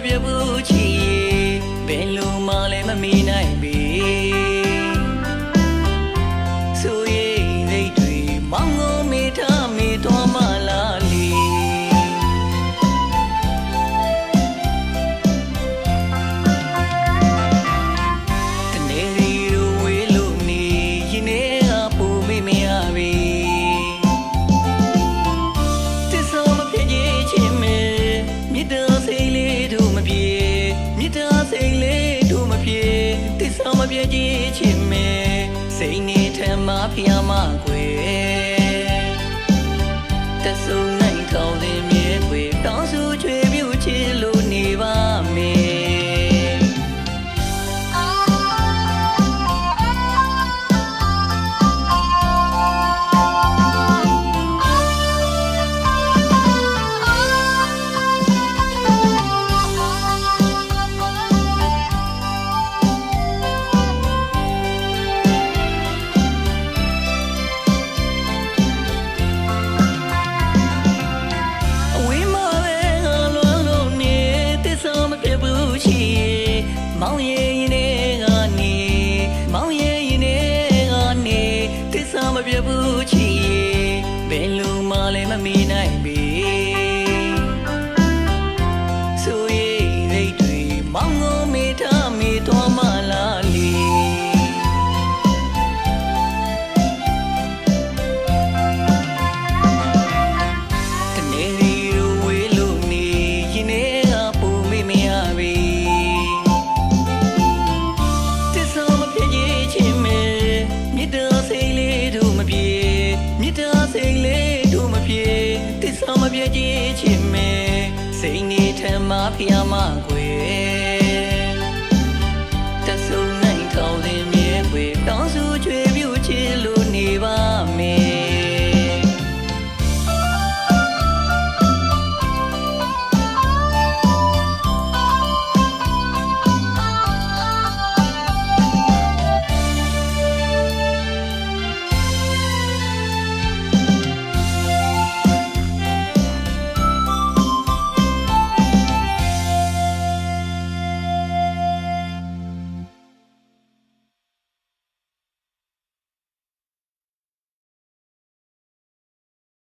别不去 ချင်မဲစိတ်နေထဲမှာဖျားမကွယ် ကြည်ချင်မဲစိတ်နေထမဖျားမကွယ်